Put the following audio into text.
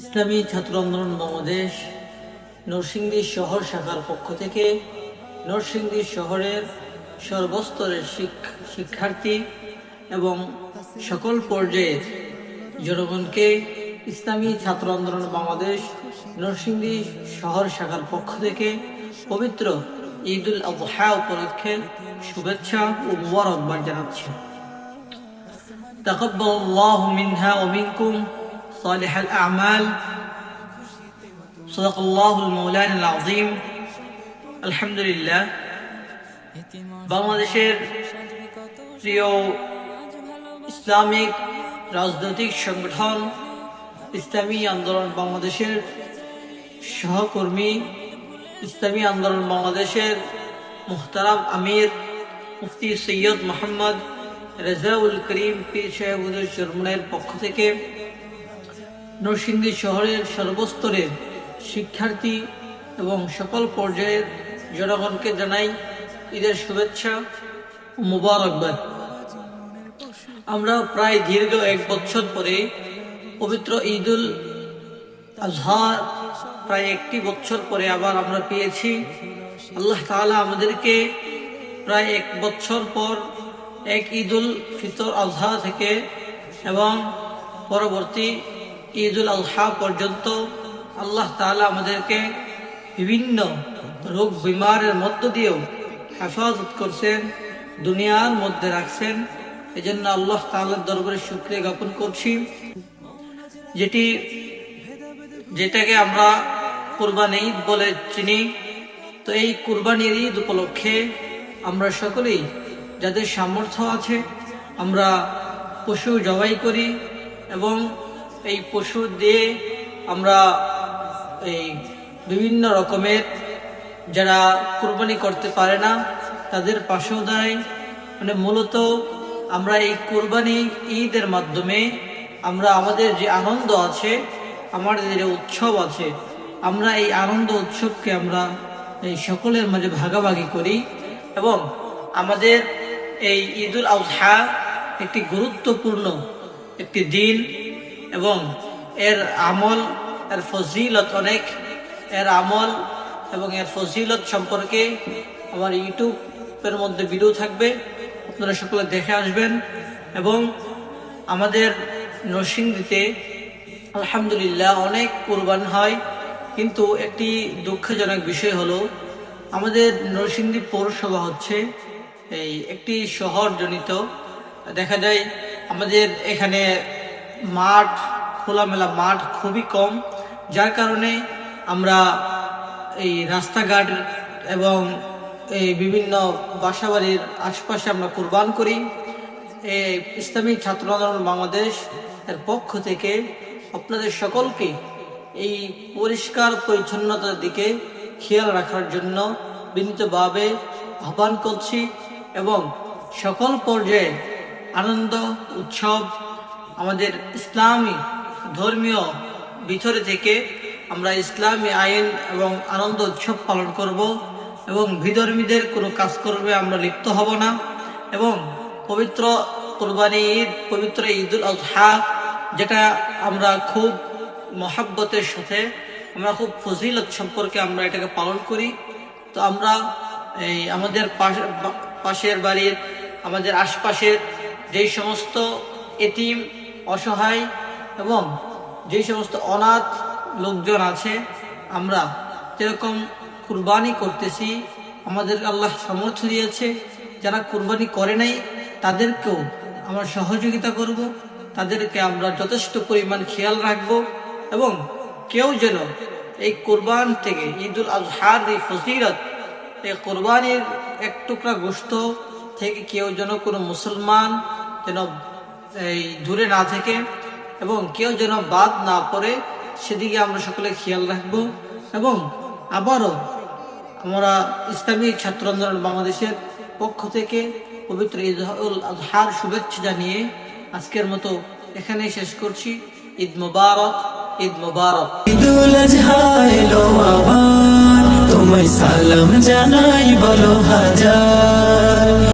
ইসলামী ছাত্র আন্দোলন বাংলাদেশ নরসিংদী শহর শাখার পক্ষ থেকে নরসিংদী শহরের সর্বস্তরের শিক্ষার্থী এবং সকল পর্যায়ের জনগণকে ইসলামী ছাত্র আন্দোলন বাংলাদেশ নরসিংদী শহর শাখার পক্ষ থেকে পবিত্র ঈদুল আজহা উপলক্ষে শুভেচ্ছা ও মুবারকবাদ জানাচ্ছি। تقبل الله منها ومنكم صالح الأعمال صدق الله المولان العظيم الحمد لله বাংলাদেশের প্রিয় ইসলামিক রাজনৈতিক সংগঠন ইসলামী আন্দোলন বাংলাদেশের সহকর্মী ইসলামী আন্দোলন বাংলাদেশের মুহতারাম আমির মুফতি সৈয়দ মোহাম্মদ রেজাউল করিম পীর সাহেবুদ্দিন চরমনের পক্ষ থেকে নরসিংদী শহরের সর্বস্তরের শিক্ষার্থী এবং সকল পর্যায়ের জনগণকে জানাই ঈদের শুভেচ্ছা ও মুবারকবাদ। আমরা প্রায় দীর্ঘ এক বছর পরে পবিত্র ঈদুল আজহা প্রায় একটি বছর পরে আবার আমরা পেয়েছি। আল্লাহ তাআলা আমাদেরকে প্রায় এক বছর পর এক ঈদুল ফিতর আজহা থেকে এবং পরবর্তী ঈদুল আজহা পর্যন্ত আল্লাহ তাআলা আমাদেরকে বিভিন্ন রোগ বিমারের মধ্য দিয়েও হেফাজত করছেন, দুনিয়ার মধ্যে রাখছেন। এজন্য আল্লাহ তাআলার দরবারে শুক্রিয়া জ্ঞাপন করছি। যেটি, যেটাকে আমরা কুরবানি ঈদ বলে চিনি। তো এই কুরবানির ঈদ উপলক্ষে আমরা সকলেই যাদের সামর্থ্য আছে, আমরা পশু জবাই করি এবং এই পশু দিয়ে আমরা এই বিভিন্ন রকমের যারা কোরবানি করতে পারে না, তাদের পাশেও দাঁড়াই মানে মূলত আমরা এই কোরবানি ঈদের মাধ্যমে আমরা আমাদের যে আনন্দ আছে, আমাদের যে উৎসব আছে, আমরা এই আনন্দ উৎসবকে আমরা এই সকলের মাঝে ভাগাভাগি করি এবং আমাদের এই ঈদুল আজহা একটি গুরুত্বপূর্ণ একটি দিন এবং এর আমল, এর ফজিলত অনেক। এর আমল এবং এর ফজিলত সম্পর্কে আমার ইউটিউবের মধ্যে ভিডিও থাকবে, আপনারা সকলে দেখে আসবেন এবং আমাদের নরসিংদীতে আলহামদুলিল্লাহ অনেক কোরবান হয়, কিন্তু একটি দুঃখজনক বিষয় হলো, আমাদের নরসিংদী পৌরসভা হচ্ছে এই একটি শহর জনিত দেখা যায় আমাদের এখানে মাঠ, খোলামেলা মাঠ খুবই কম, যার কারণে আমরা এই রাস্তাঘাট এবং এই বিভিন্ন বাসাবাড়ির আশপাশে আমরা কোরবান করি। এই ইসলামী ছাত্র আন্দোলন বাংলাদেশ এর পক্ষ থেকে আপনাদের সকলকে এই পরিষ্কার পরিচ্ছন্নতার দিকে খেয়াল রাখার জন্য বিনীতভাবে আহ্বান করছি। এবং সকল পর্যায়ে আনন্দ, উৎসব আমাদের ইসলামী ধর্মীয় ভিতরে থেকে আমরা ইসলামী আইন এবং আনন্দ উৎসব পালন করব এবং বিধর্মীদের কোনো কাজ করবে আমরা লিপ্ত হব না এবং পবিত্র কোরবানি ঈদ, পবিত্র ঈদুল আজহা, যেটা আমরা খুব মহাব্বতের সাথে, আমরা খুব ফজিলত সম্পর্কে আমরা এটাকে পালন করি। তো আমরা এই আমাদের পাশ- পাশের বাড়ির, আমাদের আশপাশের যেই সমস্ত এতিম, অসহায় এবং যেই সমস্ত অনাথ লোকজন আছে, আমরা যেরকম কুরবানি করতেছি, আমাদের আল্লাহ সামর্থ্য দিয়েছে, যারা কুরবানি করে নাই, তাদেরকেও আমরা সহযোগিতা করব, তাদেরকে আমরা যথেষ্ট পরিমাণ খেয়াল রাখব এবং কেউ যেন এই কোরবান থেকে ঈদুল আজহার এই ফজিলত এই কোরবানির এক টুকরা গোস্ত থেকে কেউ যেন কোনো মুসলমান যেন এই দূরে না থেকে এবং কেউ যেন বাদ না পড়ে, সেদিকে আমরা সকলে খেয়াল রাখব। এবং আবারও আমরা ইসলামী ছাত্র আন্দোলন বাংলাদেশের পক্ষ থেকে পবিত্র ঈদ উল আজহার শুভেচ্ছা জানিয়ে আজকের মতো এখানেই শেষ করছি। ঈদ মুবারক ঈদ মুবারক। ঈদুল আজহা তোমায় সালাম জানাই বলো হাজার।